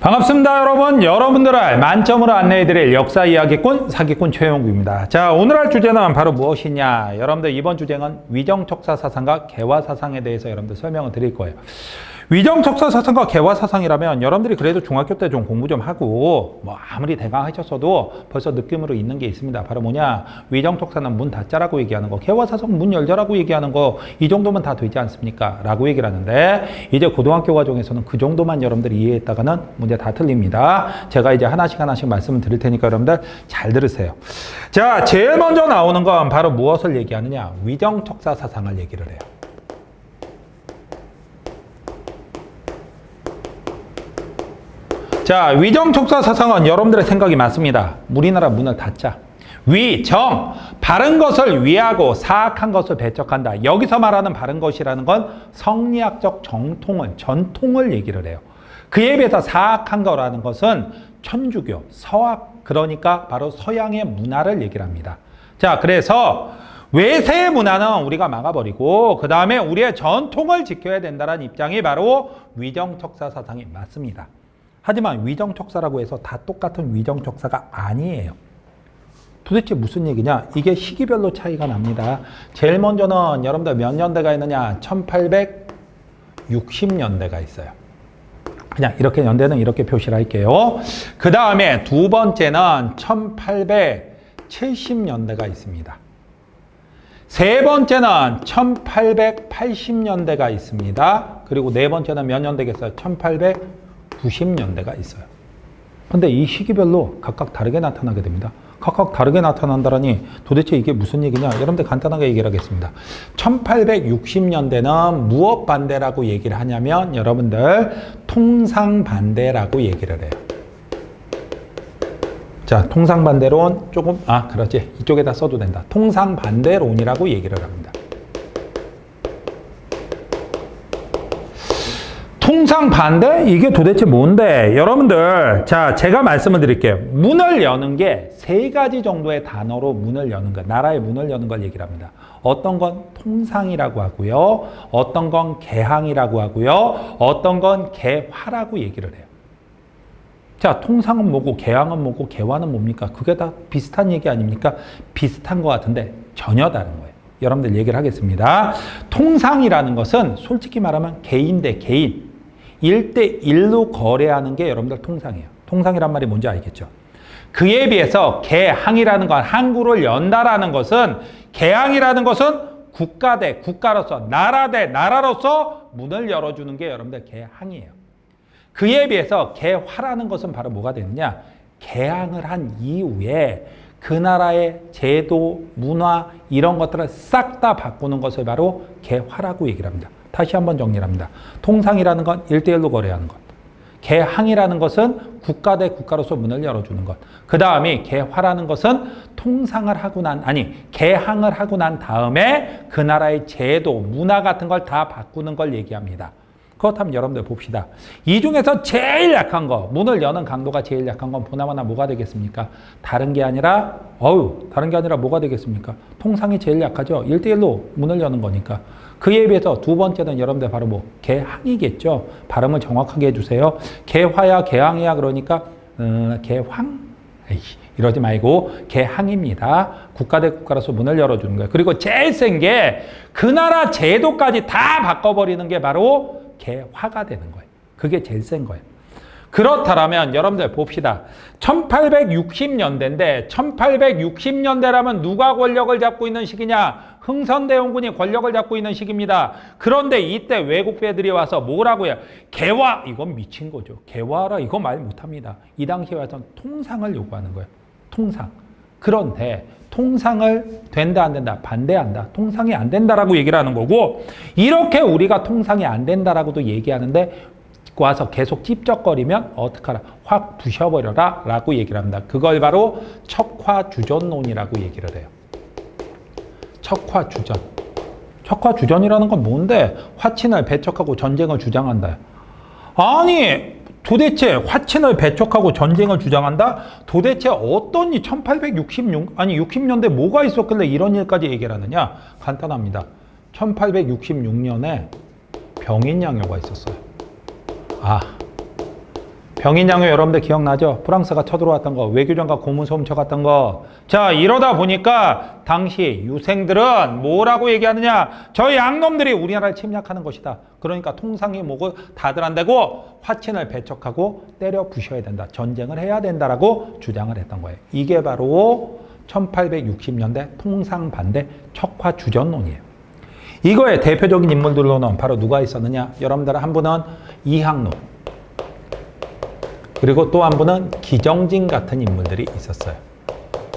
반갑습니다 여러분. 여러분들을 만점으로 안내해드릴 역사 이야기꾼 사기꾼 최영구입니다. 자 오늘 할 주제는 바로 무엇이냐? 여러분들 이번 주제는 위정척사 사상과 개화 사상에 대해서 여러분들 설명을 드릴 거예요 위정척사 사상과 개화 사상이라면 여러분들이 그래도 중학교 때 좀 공부 좀 하고 뭐 아무리 대강 하셨어도 벌써 느낌으로 있는 게 있습니다 바로 뭐냐 위정척사는 문 닫자라고 얘기하는 거 개화 사상 문 열자라고 얘기하는 거 이 정도면 다 되지 않습니까 라고 얘기를 하는데 이제 고등학교 과정에서는 그 정도만 여러분들이 이해했다가는 문제 다 틀립니다. 제가 이제 하나씩 하나씩 말씀을 드릴 테니까 여러분들 잘 들으세요. 자, 제일 먼저 나오는 건 바로 무엇을 얘기하느냐? 위정척사 사상을 얘기를 해요. 자, 위정척사 사상은 여러분들의 생각이 맞습니다. 우리나라 문을 닫자. 위, 정, 바른 것을 위하고 사악한 것을 배척한다. 여기서 말하는 바른 것이라는 건 성리학적 정통을, 전통을 얘기를 해요. 그에 비해서 사악한 거라는 것은 천주교, 서학, 그러니까 바로 서양의 문화를 얘기를 합니다. 자, 그래서 외세의 문화는 우리가 막아버리고 그 다음에 우리의 전통을 지켜야 된다는 입장이 바로 위정척사 사상이 맞습니다. 하지만 위정척사라고 해서 다 똑같은 위정척사가 아니에요. 도대체 무슨 얘기냐? 이게 시기별로 차이가 납니다. 제일 먼저는 여러분들 몇 년대가 있느냐? 1860년대가 있어요. 그냥 이렇게 연대는 이렇게 표시를 할게요. 그 다음에 두 번째는 1870년대가 있습니다. 세 번째는 1880년대가 있습니다. 그리고 네 번째는 몇 년 되겠어요? 1890년대가 있어요. 근데 이 시기별로 각각 다르게 나타나게 됩니다. 각각 다르게 나타난다라니 도대체 이게 무슨 얘기냐? 여러분들 간단하게 얘기를 하겠습니다. 1860년대는 무엇 반대라고 얘기를 하냐면 여러분들 통상 반대라고 얘기를 해요. 자, 통상 반대론 조금 아, 그렇지. 이쪽에다 써도 된다. 통상 반대론이라고 얘기를 합니다. 통상 반대? 이게 도대체 뭔데? 여러분들, 자, 제가 말씀을 드릴게요. 문을 여는 게 세 가지 정도의 단어로 문을 여는 것, 나라의 문을 여는 걸 얘기를 합니다. 어떤 건 통상이라고 하고요. 어떤 건 개항이라고 하고요. 어떤 건 개화라고 얘기를 해요. 자, 통상은 뭐고, 개항은 뭐고, 개화는 뭡니까? 그게 다 비슷한 얘기 아닙니까? 비슷한 것 같은데 전혀 다른 거예요. 여러분들 얘기를 하겠습니다. 통상이라는 것은 솔직히 말하면 개인 대 개인, 일대일로 거래하는 게 여러분들 통상이에요. 통상이란 말이 뭔지 알겠죠? 그에 비해서 개항이라는 건 항구를 연다라는 것은 개항이라는 것은 국가 대 국가로서 나라 대 나라로서 문을 열어주는 게 여러분들 개항이에요. 그에 비해서 개화라는 것은 바로 뭐가 되느냐? 개항을 한 이후에 그 나라의 제도, 문화 이런 것들을 싹 다 바꾸는 것을 바로 개화라고 얘기를 합니다. 다시 한번 정리를 합니다. 통상이라는 건 1대1로 거래하는 것. 개항이라는 것은 국가 대 국가로서 문을 열어주는 것. 그 다음에 개화라는 것은 통상을 하고 난, 아니, 개항을 하고 난 다음에 그 나라의 제도, 문화 같은 걸 다 바꾸는 걸 얘기합니다. 그렇다면 여러분들 봅시다. 이 중에서 제일 약한 거, 문을 여는 강도가 제일 약한 건 보나마나 뭐가 되겠습니까? 다른 게 아니라, 어우, 다른 게 아니라 뭐가 되겠습니까? 통상이 제일 약하죠. 1대1로 문을 여는 거니까. 그에 비해서 두 번째는 여러분들 바로 뭐, 개항이겠죠. 발음을 정확하게 해주세요. 개화야, 개항이야, 그러니까, 어, 개황? 에이씨, 이러지 말고 개항입니다. 국가 대 국가로서 문을 열어주는 거예요. 그리고 제일 센 게 그 나라 제도까지 다 바꿔버리는 게 바로 개화가 되는 거예요. 그게 제일 센 거예요. 그렇다면 여러분들 봅시다. 1860년대인데 1860년대라면 누가 권력을 잡고 있는 시기냐? 흥선대원군이 권력을 잡고 있는 시기입니다. 그런데 이때 외국 배들이 와서 뭐라고 해요? 개화 이건 미친 거죠. 개화라 이거 말 못합니다. 이 당시에 와서 통상을 요구하는 거예요. 통상. 그런데 통상을 된다 안 된다 반대한다 통상이 안 된다라고 얘기를 하는 거고 이렇게 우리가 통상이 안 된다라고도 얘기하는데 와서 계속 찝쩍거리면 어떡하라 확 부셔버려라 라고 얘기를 합니다 그걸 바로 척화주전론이라고 얘기를 해요 척화주전 척화주전이라는 건 뭔데 화친을 배척하고 전쟁을 주장한다 아니 도대체 화친을 배척하고 전쟁을 주장한다? 도대체 어떤 이 1866, 아니 60년대 뭐가 있었길래 이런 일까지 얘기를 하느냐? 간단합니다. 1866년에 병인 양요가 있었어요. 아, 병인양요 여러분들 기억나죠? 프랑스가 쳐들어왔던 거, 외교장과 고문소 훔쳐갔던 거. 자, 이러다 보니까 당시 유생들은 뭐라고 얘기하느냐? 저 양놈들이 우리나라를 침략하는 것이다. 그러니까 통상의 목을 다들 안 되고 화친을 배척하고 때려 부셔야 된다. 전쟁을 해야 된다라고 주장을 했던 거예요. 이게 바로 1860년대 통상 반대 척화 주전론이에요. 이거의 대표적인 인물들로는 바로 누가 있었느냐? 여러분들 한 분은 이항로, 그리고 또 한 분은 기정진 같은 인물들이 있었어요.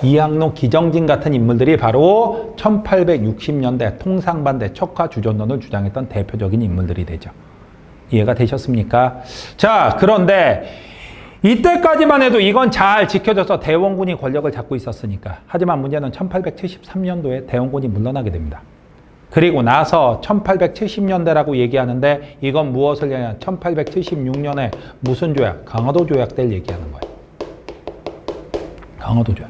이항로, 기정진 같은 인물들이 바로 1860년대 통상반대 척화 주전론을 주장했던 대표적인 인물들이 되죠. 이해가 되셨습니까? 자, 그런데 이때까지만 해도 이건 잘 지켜져서 대원군이 권력을 잡고 있었으니까. 하지만 문제는 1873년도에 대원군이 물러나게 됩니다. 그리고 나서 1870년대라고 얘기하는데 이건 무엇을 얘기하냐? 1876년에 무슨 조약? 강화도 조약들 얘기하는 거예요. 강화도 조약.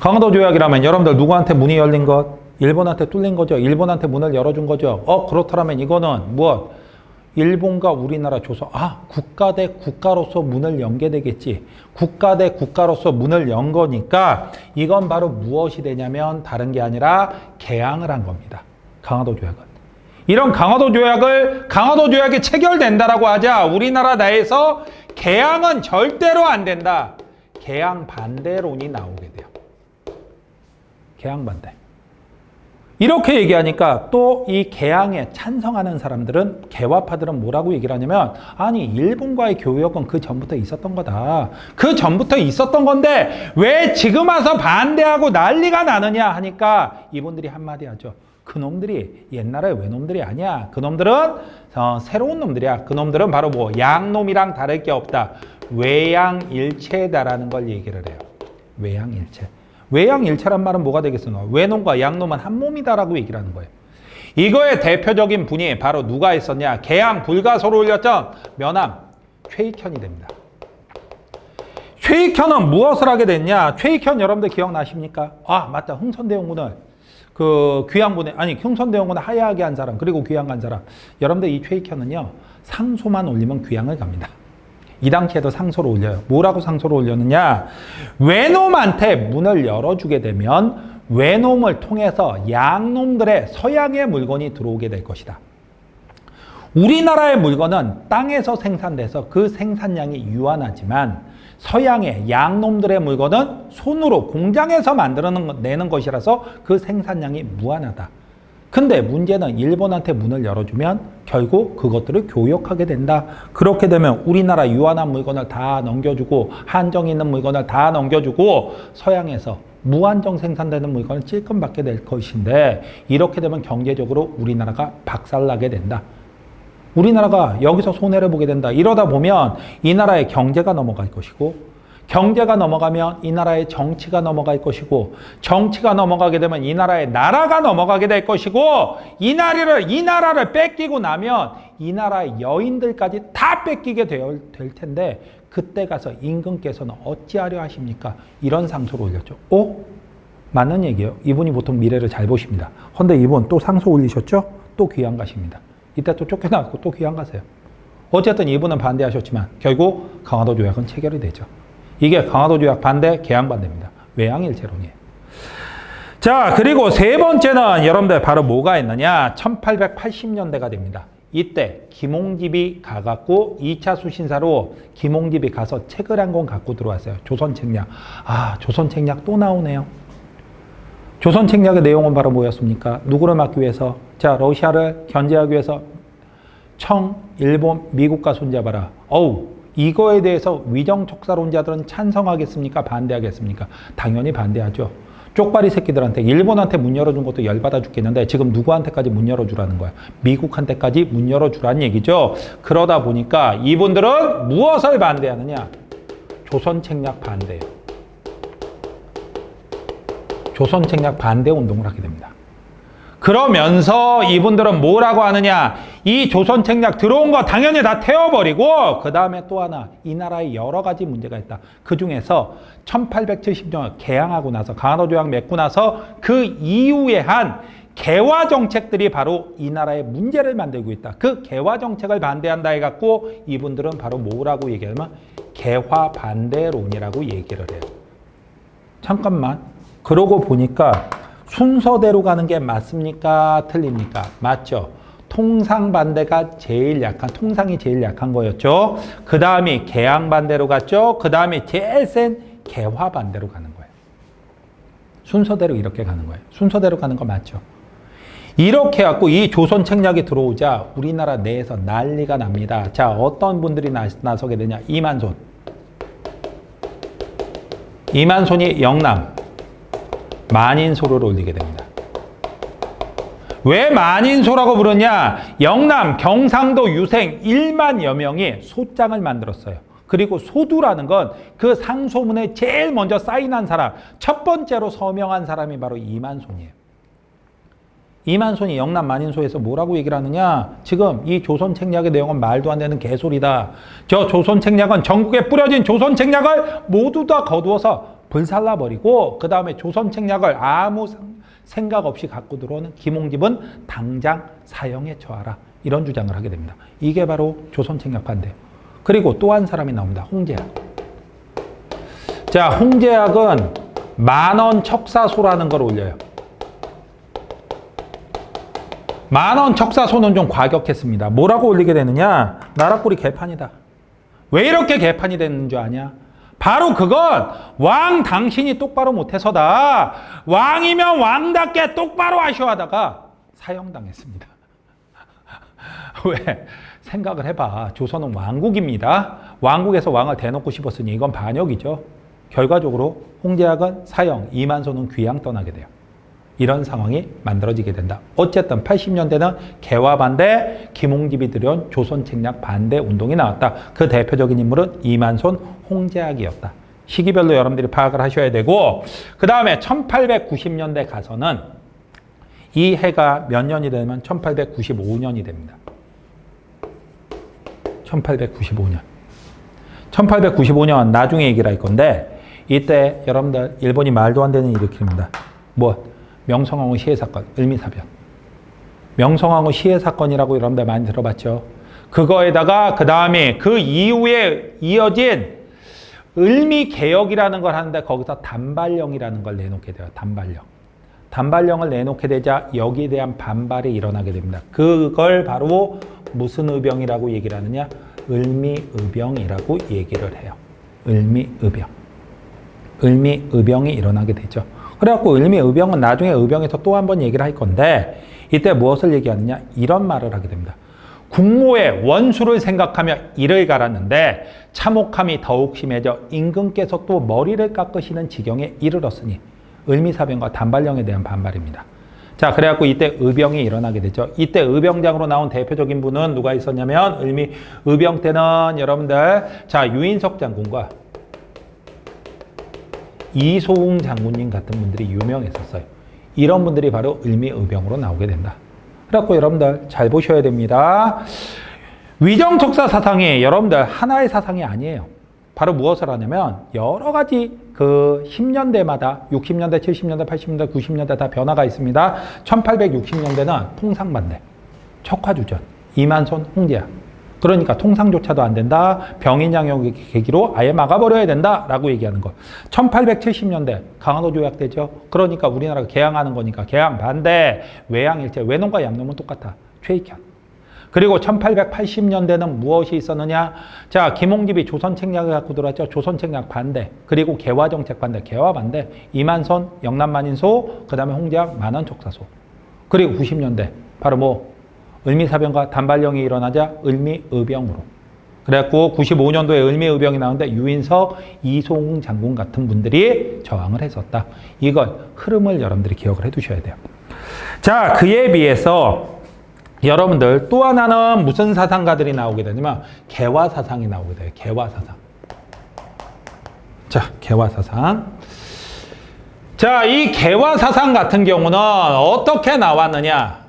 강화도 조약이라면 여러분들 누구한테 문이 열린 것? 일본한테 뚫린 거죠. 일본한테 문을 열어준 거죠. 어, 그렇다면 이거는 무엇? 일본과 우리나라 조선, 아, 국가 대 국가로서 문을 연게 되겠지. 국가 대 국가로서 문을 연 거니까 이건 바로 무엇이 되냐면 다른 게 아니라 개항을 한 겁니다. 강화도 조약은. 이런 강화도 조약을 강화도 조약이 체결된다라고 하자 우리나라 내에서 개항은 절대로 안 된다. 개항 반대론이 나오게 돼요. 개항 반대. 이렇게 얘기하니까 또 이 개항에 찬성하는 사람들은 개화파들은 뭐라고 얘기를 하냐면 아니 일본과의 교역은 그 전부터 있었던 거다. 그 전부터 있었던 건데 왜 지금 와서 반대하고 난리가 나느냐 하니까 이분들이 한마디 하죠. 그놈들이 옛날에 외놈들이 아니야. 그놈들은 어, 새로운 놈들이야. 그놈들은 바로 뭐 양놈이랑 다를 게 없다. 외양일체다라는 걸 얘기를 해요. 외양일체. 외양일체란 말은 뭐가 되겠어요? 외놈과 양놈은 한 몸이다라고 얘기를 하는 거예요. 이거의 대표적인 분이 바로 누가 있었냐? 개항 불가소를 올렸던 면함 최익현이 됩니다. 최익현은 무엇을 하게 됐냐? 최익현 여러분들 기억나십니까? 아 맞다 흥선대원군을 그 귀양군에 아니 흥선대원군을 하야하게 한 사람 그리고 귀양 간 사람 여러분들 이 최익현은요 상소만 올리면 귀양을 갑니다. 이 당시에도 상소를 올려요. 뭐라고 상소를 올렸느냐? 외놈한테 문을 열어주게 되면 외놈을 통해서 양놈들의 서양의 물건이 들어오게 될 것이다. 우리나라의 물건은 땅에서 생산돼서 그 생산량이 유한하지만 서양의 양놈들의 물건은 손으로 공장에서 만들어내는 것이라서 그 생산량이 무한하다. 근데 문제는 일본한테 문을 열어주면 결국 그것들을 교역하게 된다. 그렇게 되면 우리나라 유한한 물건을 다 넘겨주고 한정 있는 물건을 다 넘겨주고 서양에서 무한정 생산되는 물건을 찔끔 받게 될 것인데 이렇게 되면 경제적으로 우리나라가 박살나게 된다. 우리나라가 여기서 손해를 보게 된다. 이러다 보면 이 나라의 경제가 넘어갈 것이고 경제가 넘어가면 이 나라의 정치가 넘어갈 것이고 정치가 넘어가게 되면 이 나라의 나라가 넘어가게 될 것이고 이 나라를 이 나라를 뺏기고 나면 이 나라의 여인들까지 다 뺏기게 될, 될 텐데 그때 가서 임금께서는 어찌하려 하십니까? 이런 상소를 올렸죠. 어? 맞는 얘기예요. 이분이 보통 미래를 잘 보십니다. 근데 이분 또 상소 올리셨죠? 또 귀양 가십니다. 이때 또 쫓겨나고 또 귀양 가세요. 어쨌든 이분은 반대하셨지만 결국 강화도 조약은 체결이 되죠. 이게 강화도 조약 반대, 개항 반대입니다. 외양일체론이에요. 자, 그리고 세 번째는 여러분들 바로 뭐가 있느냐? 1880년대가 됩니다. 이때 김홍집이 가갖고 2차 수신사로 김홍집이 가서 책을 한 권 갖고 들어왔어요. 조선 책략. 아, 조선 책략 또 나오네요. 조선 책략의 내용은 바로 뭐였습니까? 누구를 막기 위해서? 자, 러시아를 견제하기 위해서 청, 일본, 미국과 손잡아라. 어우, 이거에 대해서 위정 척사론자들은 찬성하겠습니까? 반대하겠습니까? 당연히 반대하죠. 쪽발이 새끼들한테 일본한테 문 열어준 것도 열받아 죽겠는데 지금 누구한테까지 문 열어주라는 거야? 미국한테까지 문 열어주라는 얘기죠. 그러다 보니까 이분들은 무엇을 반대하느냐? 조선 책략 반대예요. 조선 책략 반대 운동을 하게 됩니다. 그러면서 이분들은 뭐라고 하느냐? 이 조선 책략 들어온 거 당연히 다 태워버리고 그 다음에 또 하나 이 나라에 여러 가지 문제가 있다. 그 중에서 1870년 개항하고 나서 강화도 조약 맺고 나서 그 이후에 한 개화 정책들이 바로 이 나라의 문제를 만들고 있다. 그 개화 정책을 반대한다 해갖고 이분들은 바로 뭐라고 얘기하면 개화 반대론이라고 얘기를 해요. 잠깐만. 그러고 보니까 순서대로 가는 게 맞습니까? 틀립니까? 맞죠? 통상 반대가 제일 약한, 통상이 제일 약한 거였죠. 그 다음이 개항 반대로 갔죠. 그 다음이 제일 센 개화 반대로 가는 거예요. 순서대로 이렇게 가는 거예요. 순서대로 가는 거 맞죠? 이렇게 해갖고 이 조선 책략이 들어오자 우리나라 내에서 난리가 납니다. 자, 어떤 분들이 나, 나서게 되냐? 이만손. 이만손이 영남, 만인소를 올리게 됩니다. 왜 만인소라고 부르냐? 영남, 경상도 유생 1만여 명이 소장을 만들었어요. 그리고 소두라는 건 그 상소문에 제일 먼저 사인한 사람, 첫 번째로 서명한 사람이 바로 이만손이에요. 이만손이 영남 만인소에서 뭐라고 얘기를 하느냐? 지금 이 조선 책략의 내용은 말도 안 되는 개소리다. 저 조선 책략은 전국에 뿌려진 조선 책략을 모두 다 거두어서 불살라 버리고 그 다음에 조선 책략을 아무 상- 생각 없이 갖고 들어오는 김홍집은 당장 사형에 처하라. 이런 주장을 하게 됩니다. 이게 바로 조선 책략 반대예요. 그리고 또 한 사람이 나옵니다. 홍제학. 자, 홍제학은 만원 척사소라는 걸 올려요. 만원 척사소는 좀 과격했습니다. 뭐라고 올리게 되느냐? 나라꾸리 개판이다. 왜 이렇게 개판이 됐는 줄 아냐? 바로 그건 왕 당신이 똑바로 못해서다. 왕이면 왕답게 똑바로 하셔 하다가 사형당했습니다. 왜? 생각을 해봐. 조선은 왕국입니다. 왕국에서 왕을 대놓고 싶었으니 이건 반역이죠. 결과적으로 홍제학은 사형, 이만소는 귀양 떠나게 돼요. 이런 상황이 만들어지게 된다. 어쨌든 80년대는 개화 반대, 김홍집이 들여온 조선 책략 반대 운동이 나왔다. 그 대표적인 인물은 이만손, 홍제학이었다. 시기별로 여러분들이 파악을 하셔야 되고 그 다음에 1890년대 가서는 이 해가 몇 년이 되면 1895년이 됩니다. 1895년. 1895년 나중에 얘기를 할 건데 이때 여러분들 일본이 말도 안 되는 일을 일으킵니다. 뭐 명성황후 시해 사건, 을미사변. 명성황후 시해 사건이라고 여러분들 많이 들어봤죠. 그거에다가 그 다음에 그 이후에 이어진 을미 개혁이라는 걸 하는데 거기서 단발령이라는 걸 내놓게 돼요. 단발령. 단발령을 내놓게 되자 여기에 대한 반발이 일어나게 됩니다. 그걸 바로 무슨 의병이라고 얘기를 하느냐? 을미의병이라고 얘기를 해요. 을미의병. 을미의병이 일어나게 되죠. 그래갖고 을미 의병은 나중에 의병에서 또 한 번 얘기를 할 건데 이때 무엇을 얘기하느냐? 이런 말을 하게 됩니다. 국모의 원수를 생각하며 이를 갈았는데 참혹함이 더욱 심해져 임금께서 또 머리를 깎으시는 지경에 이르렀으니 을미사병과 단발령에 대한 반발입니다. 자, 그래갖고 이때 의병이 일어나게 되죠. 이때 의병장으로 나온 대표적인 분은 누가 있었냐면 을미 의병 때는 여러분들 자 유인석 장군과 이소웅 장군님 같은 분들이 유명했었어요. 이런 분들이 바로 을미의병으로 나오게 된다. 그래갖고 여러분들 잘 보셔야 됩니다. 위정척사 사상이 여러분들 하나의 사상이 아니에요. 바로 무엇을 하냐면 여러 가지 그 10년대마다 60년대, 70년대, 80년대, 90년대 다 변화가 있습니다. 1860년대는 통상반대, 척화주전, 이만손, 홍제야. 그러니까 통상조차도 안 된다. 병인양역의 계기로 아예 막아버려야 된다라고 얘기하는 것. 1870년대 강화도 조약 되죠. 그러니까 우리나라가 개항하는 거니까 개항 반대, 외양일체, 외농과 양념은 똑같아. 최익현. 그리고 1880년대는 무엇이 있었느냐? 자, 김홍집이 조선 책략을 갖고 들어왔죠. 조선 책략 반대. 그리고 개화 정책 반대, 개화 반대. 이만선, 영남 만인소, 그 다음에 홍제학, 만원척사소. 그리고 90년대 바로 뭐 을미사병과 단발령이 일어나자 을미의병으로. 그래갖고 95년도에 을미의병이 나오는데 유인석, 이송 장군 같은 분들이 저항을 했었다. 이걸 흐름을 여러분들이 기억을 해두셔야 돼요. 자, 그에 비해서 여러분들 또 하나는 무슨 사상가들이 나오게 되냐면 개화 사상이 나오게 돼요. 개화 사상. 자, 개화 사상. 자, 이 개화 사상 같은 경우는 어떻게 나왔느냐?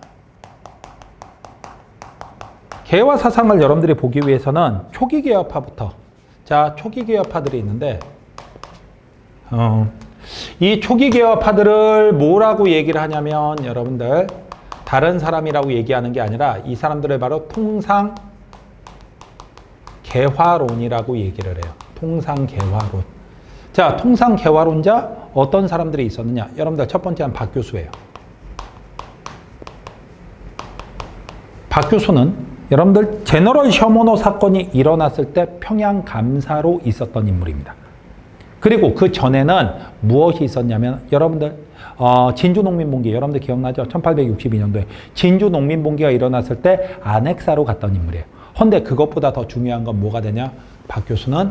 개화 사상을 여러분들이 보기 위해서는 초기 개혁파부터 자 초기 개혁파들이 있는데 어, 이 초기 개화파들을 뭐라고 얘기를 하냐면 여러분들 다른 사람이라고 얘기하는 게 아니라 이 사람들을 바로 통상 개화론이라고 얘기를 해요. 통상 개화론. 자, 통상 개화론자 어떤 사람들이 있었느냐? 여러분들 첫 번째는 박 교수예요. 박 교수는 여러분들 제너럴 셔머너 사건이 일어났을 때 평양 감사로 있었던 인물입니다. 그리고 그 전에는 무엇이 있었냐면 여러분들 어, 진주 농민봉기 여러분들 기억나죠? 1862년도에 진주 농민봉기가 일어났을 때 안핵사로 갔던 인물이에요. 헌데 그것보다 더 중요한 건 뭐가 되냐? 박 교수는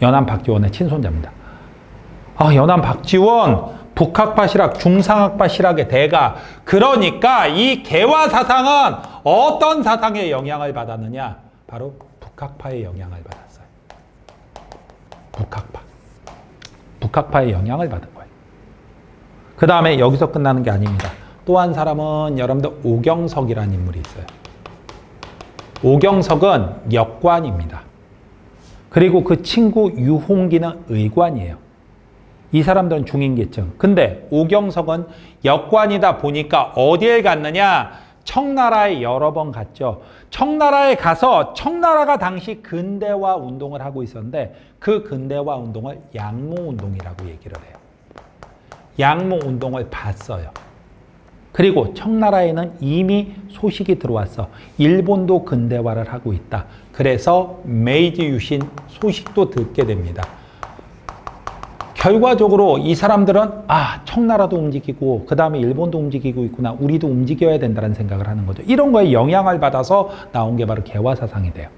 연안 박지원의 친손자입니다. 아, 연안 박지원 북학파 실학, 중상학파 실학의 대가. 그러니까 이 개화 사상은 어떤 사상의 영향을 받았느냐? 바로 북학파의 영향을 받았어요. 북학파. 북학파의 영향을 받은 거예요. 그 다음에 여기서 끝나는 게 아닙니다. 또 한 사람은 여러분들 오경석이라는 인물이 있어요. 오경석은 역관입니다. 그리고 그 친구 유홍기는 의관이에요. 이 사람들은 중인계층. 근데 오경석은 역관이다 보니까 어디에 갔느냐? 청나라에 여러 번 갔죠. 청나라에 가서 청나라가 당시 근대화 운동을 하고 있었는데 그 근대화 운동을 양모 운동이라고 얘기를 해요. 양모 운동을 봤어요. 그리고 청나라에는 이미 소식이 들어왔어. 일본도 근대화를 하고 있다. 그래서 메이지 유신 소식도 듣게 됩니다. 결과적으로 이 사람들은 아 청나라도 움직이고 그 다음에 일본도 움직이고 있구나 우리도 움직여야 된다는 생각을 하는 거죠. 이런 거에 영향을 받아서 나온 게 바로 개화 사상이 돼요.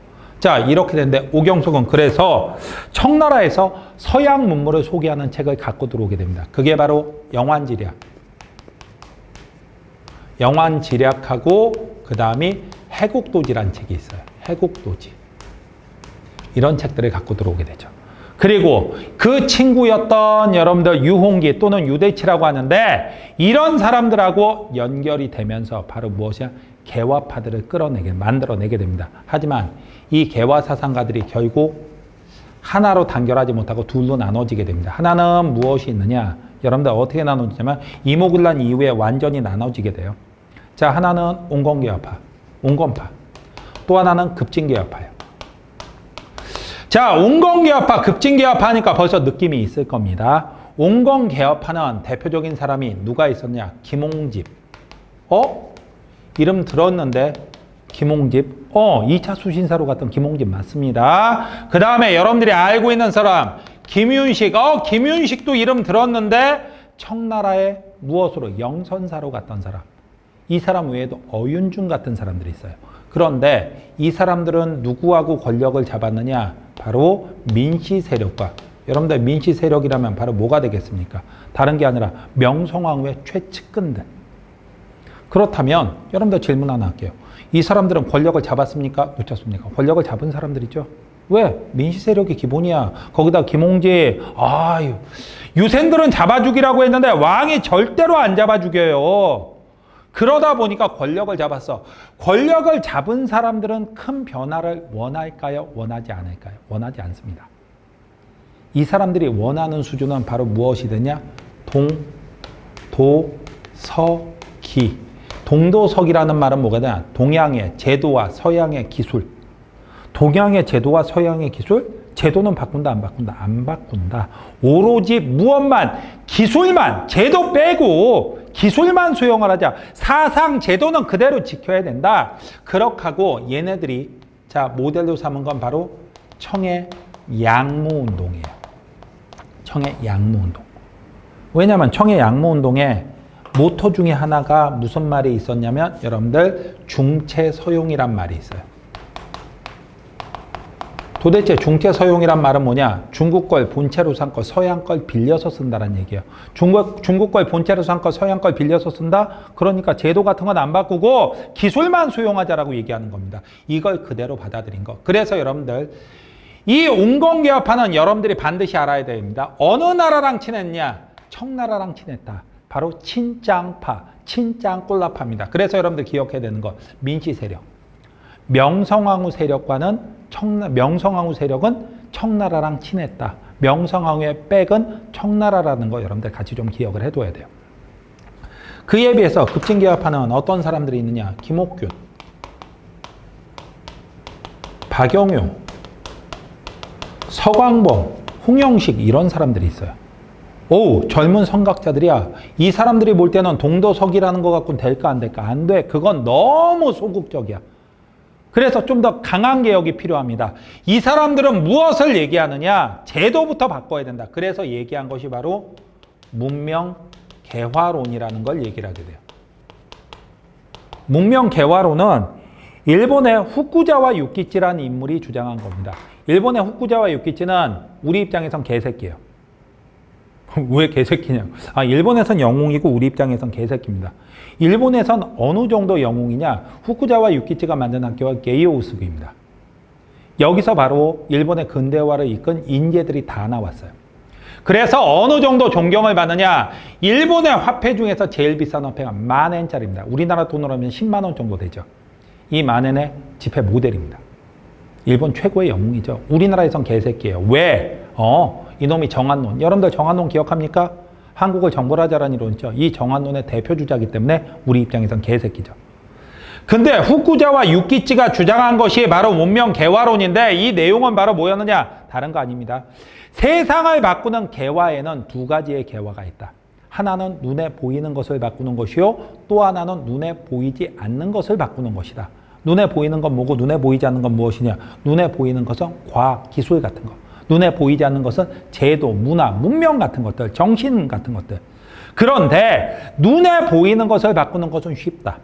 자 이렇게 됐는데 오경석은 그래서 청나라에서 서양 문물을 소개하는 책을 갖고 들어오게 됩니다. 그게 바로 영환지략. 영환지략하고 그 다음이 해국도지라는 책이 있어요. 해국도지. 이런 책들을 갖고 들어오게 되죠 그리고 그 친구였던 여러분들 유홍기 또는 유대치라고 하는데 이런 사람들하고 연결이 되면서 바로 무엇이야? 개화파들을 끌어내게 만들어내게 됩니다. 하지만 이 개화 사상가들이 결국 하나로 단결하지 못하고 둘로 나눠지게 됩니다. 하나는 무엇이 있느냐? 여러분들 어떻게 나눠지냐면 이모군란 이후에 완전히 나눠지게 돼요. 자, 하나는 온건개화파, 온건파. 또 하나는 급진개화파예요. 자, 온건개혁파, 급진개혁파니까 벌써 느낌이 있을 겁니다. 온건개혁파는 대표적인 사람이 누가 있었냐? 김홍집. 어? 이름 들었는데 김홍집. 어, 2차 수신사로 갔던 김홍집 맞습니다. 그 다음에 여러분들이 알고 있는 사람 김윤식. 어, 김윤식도 이름 들었는데 청나라의 무엇으로 영선사로 갔던 사람. 이 사람 외에도 어윤중 같은 사람들이 있어요. 그런데 이 사람들은 누구하고 권력을 잡았느냐? 바로 민씨 세력과 여러분들 민씨 세력이라면 바로 뭐가 되겠습니까? 다른 게 아니라 명성황후의 최측근들. 그렇다면 여러분들 질문 하나 할게요. 이 사람들은 권력을 잡았습니까? 놓쳤습니까? 권력을 잡은 사람들이죠. 왜? 민씨 세력이 기본이야. 거기다 김홍지, 아유, 유생들은 잡아주기라고 했는데 왕이 절대로 안 잡아주겨요. 그러다 보니까 권력을 잡았어. 권력을 잡은 사람들은 큰 변화를 원할까요? 원하지 않을까요? 원하지 않습니다. 이 사람들이 원하는 수준은 바로 무엇이 되냐? 동, 도, 서, 기. 동도석이라는 말은 뭐가 되냐? 동양의 제도와 서양의 기술. 동양의 제도와 서양의 기술, 제도는 바꾼다, 안 바꾼다? 안 바꾼다. 오로지 무엇만, 기술만, 제도 빼고 기술만 수용을 하자. 사상, 제도는 그대로 지켜야 된다. 그렇게 하고 얘네들이 자, 모델로 삼은 건 바로 청의 양모운동이에요. 청의 양모운동. 왜냐하면 청의 양모운동에 모토 중에 하나가 무슨 말이 있었냐면 여러분들 중체서용이란 말이 있어요. 도대체 중체서용이란 말은 뭐냐? 중국 걸 본체로 삼고 서양 걸 빌려서 쓴다는 얘기예요. 중국, 중국 걸 본체로 삼고 서양 걸 빌려서 쓴다? 그러니까 제도 같은 건 안 바꾸고 기술만 수용하자라고 얘기하는 겁니다. 이걸 그대로 받아들인 거. 그래서 여러분들 이 온건개혁파는 여러분들이 반드시 알아야 됩니다. 어느 나라랑 친했냐? 청나라랑 친했다. 바로 친짱파, 친짱꼴라파입니다. 그래서 여러분들 기억해야 되는 거 민씨 세력. 명성황후 세력과는 청나, 명성황후 세력은 청나라랑 친했다. 명성황후의 백은 청나라라는 거 여러분들 같이 좀 기억을 해둬야 돼요. 그에 비해서 급진개혁파는 어떤 사람들이 있느냐? 김옥균, 박영유, 서광범, 홍영식 이런 사람들이 있어요. 오, 젊은 선각자들이야. 이 사람들이 볼 때는 동도석이라는 거 갖고는 될까 안 될까? 안 돼. 그건 너무 소극적이야. 그래서 좀 더 강한 개혁이 필요합니다. 이 사람들은 무엇을 얘기하느냐? 제도부터 바꿔야 된다. 그래서 얘기한 것이 바로 문명 개화론이라는 걸 얘기를 하게 돼요. 문명 개화론은 일본의 후쿠자와 유키치라는 인물이 주장한 겁니다. 일본의 후쿠자와 유키치는 우리 입장에선 개새끼예요. 왜 개새끼냐? 아, 일본에선 영웅이고 우리 입장에선 개새끼입니다. 일본에선 어느 정도 영웅이냐? 후쿠자와 유키치가 만든 학교가 게이오우스구입니다. 여기서 바로 일본의 근대화를 이끈 인재들이 다 나왔어요. 그래서 어느 정도 존경을 받느냐? 일본의 화폐 중에서 제일 비싼 화폐가 만엔짜리입니다. 우리나라 돈으로 하면 10만 원 정도 되죠. 이 만엔의 지폐 모델입니다. 일본 최고의 영웅이죠. 우리나라에선 개새끼예요. 왜? 어, 이놈이 정한론. 여러분들 정한론 기억합니까? 한국을 정벌하자라는 이론 있죠. 이 정한론의 대표 주자이기 때문에 우리 입장에선 개새끼죠. 근데 후쿠자와 유키치가 주장한 것이 바로 문명 개화론인데 이 내용은 바로 뭐였느냐? 다른 거 아닙니다. 세상을 바꾸는 개화에는 두 가지의 개화가 있다. 하나는 눈에 보이는 것을 바꾸는 것이요. 또 하나는 눈에 보이지 않는 것을 바꾸는 것이다. 눈에 보이는 건 뭐고 눈에 보이지 않는 건 무엇이냐? 눈에 보이는 것은 과학, 기술 같은 거. 눈에 보이지 않는 것은 제도, 문화, 문명 같은 것들, 정신 같은 것들. 그런데 눈에 보이는 것을 바꾸는 것은 쉽다.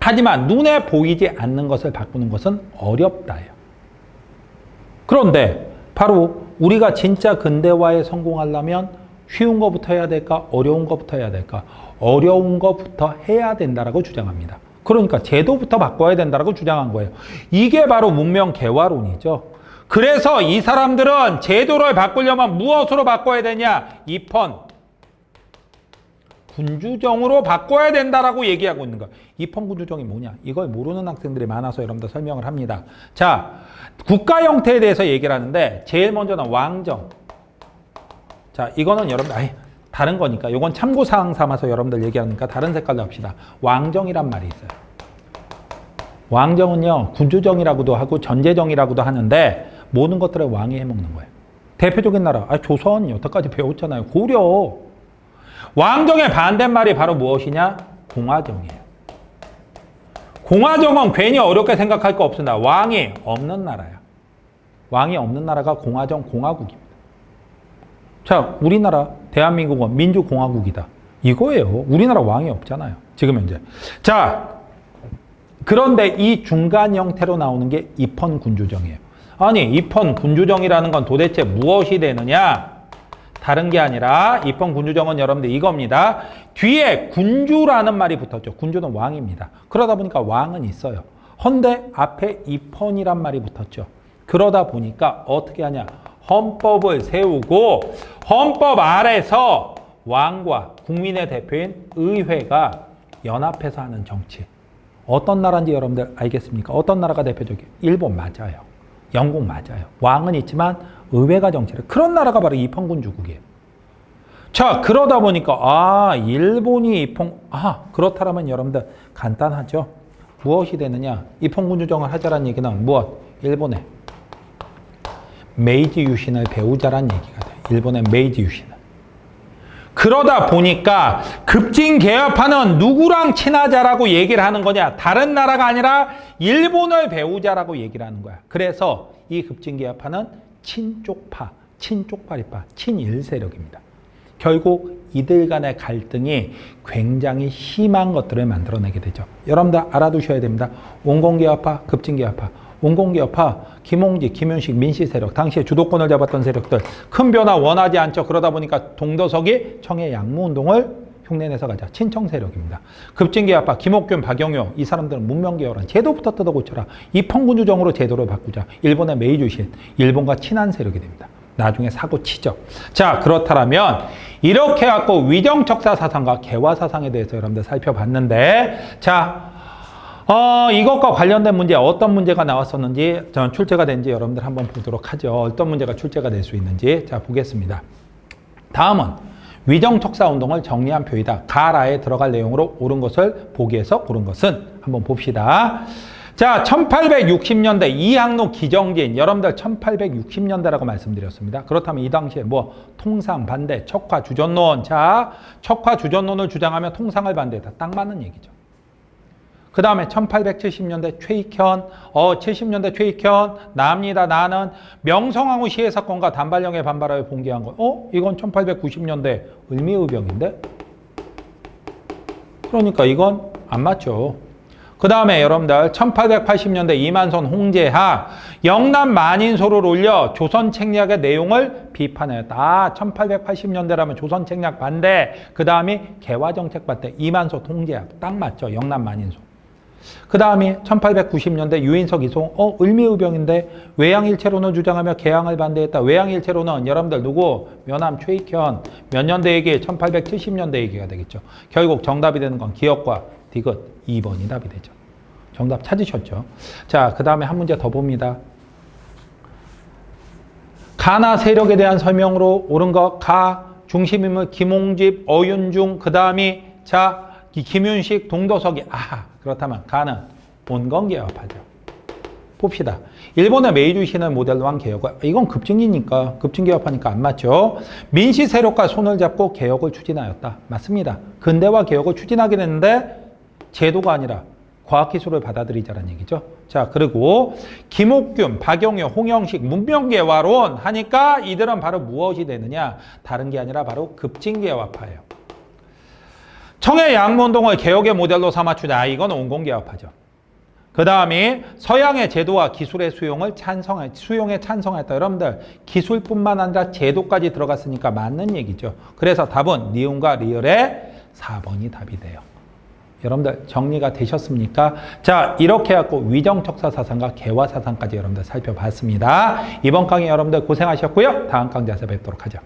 하지만 눈에 보이지 않는 것을 바꾸는 것은 어렵다요. 그런데 바로 우리가 진짜 근대화에 성공하려면 쉬운 것부터 해야 될까? 어려운 것부터 해야 될까? 어려운 것부터 해야 된다라고 주장합니다. 그러니까 제도부터 바꿔야 된다라고 주장한 거예요. 이게 바로 문명 개화론이죠. 그래서 이 사람들은 제도를 바꾸려면 무엇으로 바꿔야 되냐? 입헌. 군주정으로 바꿔야 된다라고 얘기하고 있는 거예요. 입헌 군주정이 뭐냐? 이걸 모르는 학생들이 많아서 여러분들 설명을 합니다. 자, 국가 형태에 대해서 얘기를 하는데 제일 먼저는 왕정. 자, 이거는 여러분들 아예 다른 거니까 이건 참고 사항 삼아서 여러분들 얘기하니까 다른 색깔로 합시다. 왕정이란 말이 있어요. 왕정은요 군주정이라고도 하고 전제정이라고도 하는데 모든 것들을 왕이 해먹는 거예요. 대표적인 나라, 아, 조선 여태까지 배웠잖아요. 고려. 왕정의 반대말이 바로 무엇이냐? 공화정이에요. 공화정은 괜히 어렵게 생각할 거 없습니다. 왕이 없는 나라야. 왕이 없는 나라가 공화정 공화국입니다. 자, 우리나라 대한민국은 민주공화국이다. 이거예요. 우리나라 왕이 없잖아요. 지금 현재. 자, 그런데 이 중간 형태로 나오는 게 입헌 군주정이에요. 아니, 입헌 군주정이라는 건 도대체 무엇이 되느냐? 다른 게 아니라 입헌 군주정은 여러분들 이겁니다. 뒤에 군주라는 말이 붙었죠. 군주는 왕입니다. 그러다 보니까 왕은 있어요. 헌데 앞에 입헌이란 말이 붙었죠. 그러다 보니까 어떻게 하냐? 헌법을 세우고 헌법 아래서 왕과 국민의 대표인 의회가 연합해서 하는 정치. 어떤 나라인지 여러분들 알겠습니까? 어떤 나라가 대표적이에요? 일본 맞아요. 영국 맞아요. 왕은 있지만 의회가 정치를. 그런 나라가 바로 입헌군 주국이에요. 자, 그러다 보니까, 아, 일본이 입헌, 아, 그렇다면 여러분들 간단하죠? 무엇이 되느냐? 입헌군 주정을 하자라는 얘기는 무엇? 일본에 메이지 유신을 배우자란 얘기가 돼요. 일본의 메이지 유신을. 그러다 보니까 급진 개혁파는 누구랑 친하자라고 얘기를 하는 거냐? 다른 나라가 아니라 일본을 배우자라고 얘기를 하는 거야. 그래서 이 급진 개혁파는 친쪽파, 친쪽파리파, 친일 세력입니다. 결국 이들 간의 갈등이 굉장히 심한 것들을 만들어내게 되죠. 여러분들 알아두셔야 됩니다. 온건개혁파, 급진개혁파. 온건개혁파, 김홍지, 김윤식, 민씨 세력, 당시에 주도권을 잡았던 세력들 큰 변화 원하지 않죠. 그러다 보니까 동도석이 청해 양무운동을 흉내내서 가자. 친청 세력입니다. 급진개혁파, 김옥균, 박영효 이 사람들은 문명개혁은 제도부터 뜯어고쳐라. 입헌군 주정으로 제도를 바꾸자. 일본의 메이주신, 일본과 친한 세력이 됩니다. 나중에 사고 치죠. 자, 그렇다면 이렇게 갖고 위정척사 사상과 개화 사상에 대해서 여러분들 살펴봤는데 자, 어, 이것과 관련된 문제 어떤 문제가 나왔었는지 전 출제가 된지 여러분들 한번 보도록 하죠. 어떤 문제가 출제가 될 수 있는지 자 보겠습니다. 다음은 위정척사 운동을 정리한 표이다. 가라에 들어갈 내용으로 옳은 것을 보기에서 고른 것은 한번 봅시다. 자, 1860년대 이항로 기정진 여러분들 1860년대라고 말씀드렸습니다. 그렇다면 이 당시에 뭐 통상 반대, 척화 주전론. 자, 척화 주전론을 주장하며 통상을 반대했다. 딱 맞는 얘기죠. 그 다음에 1870년대 최익현, 어, 70년대 최익현, 납니다. 나는 명성황후 시해 사건과 단발령에 반발하여 봉기한 거. 어? 이건 1890년대 을미의병인데? 그러니까 이건 안 맞죠. 그 다음에 여러분들 1880년대 이만선 홍제하 영남 만인소를 올려 조선 책략의 내용을 비판하였다. 아, 1880년대라면 조선 책략 반대. 그 다음이 개화정책 반대. 이만소 홍제하 딱 맞죠. 영남 만인소. 그 다음이 1890년대 유인석 이송, 어, 을미의병인데 외양일체론을 주장하며 개항을 반대했다. 외양일체론은 여러분들 누구? 면함 최익현, 몇 년대 얘기? 1870년대 얘기가 되겠죠. 결국 정답이 되는 건 기억과 디귿 2번이 답이 되죠. 정답 찾으셨죠? 자, 그 다음에 한 문제 더 봅니다. 가나 세력에 대한 설명으로 옳은 것, 가, 중심인물 김홍집, 어윤중, 그 다음이 자, 이 김윤식, 동도석이, 아, 그렇다면 가는 온건개혁하죠. 봅시다. 일본의 메이주시를 모델로 한 개혁을, 이건 급증이니까, 급증 개혁하니까 안 맞죠. 민시 세력과 손을 잡고 개혁을 추진하였다. 맞습니다. 근대화 개혁을 추진하게 됐는데, 제도가 아니라 과학기술을 받아들이자는 얘기죠. 자, 그리고 김옥균, 박영효, 홍영식, 문명개화론 하니까 이들은 바로 무엇이 되느냐? 다른 게 아니라 바로 급진개화파예요. 청해 양문동을 개혁의 모델로 삼아 주자. 이건 온공개혁파죠. 그 다음에 서양의 제도와 기술의 수용을 찬성해, 수용에 찬성했다. 여러분들, 기술뿐만 아니라 제도까지 들어갔으니까 맞는 얘기죠. 그래서 답은 니은과 리을의 4번이 답이 돼요. 여러분들 정리가 되셨습니까? 자, 이렇게 해갖고 위정척사 사상과 개화 사상까지 여러분들 살펴봤습니다. 이번 강의 여러분들 고생하셨고요. 다음 강좌에서 뵙도록 하죠.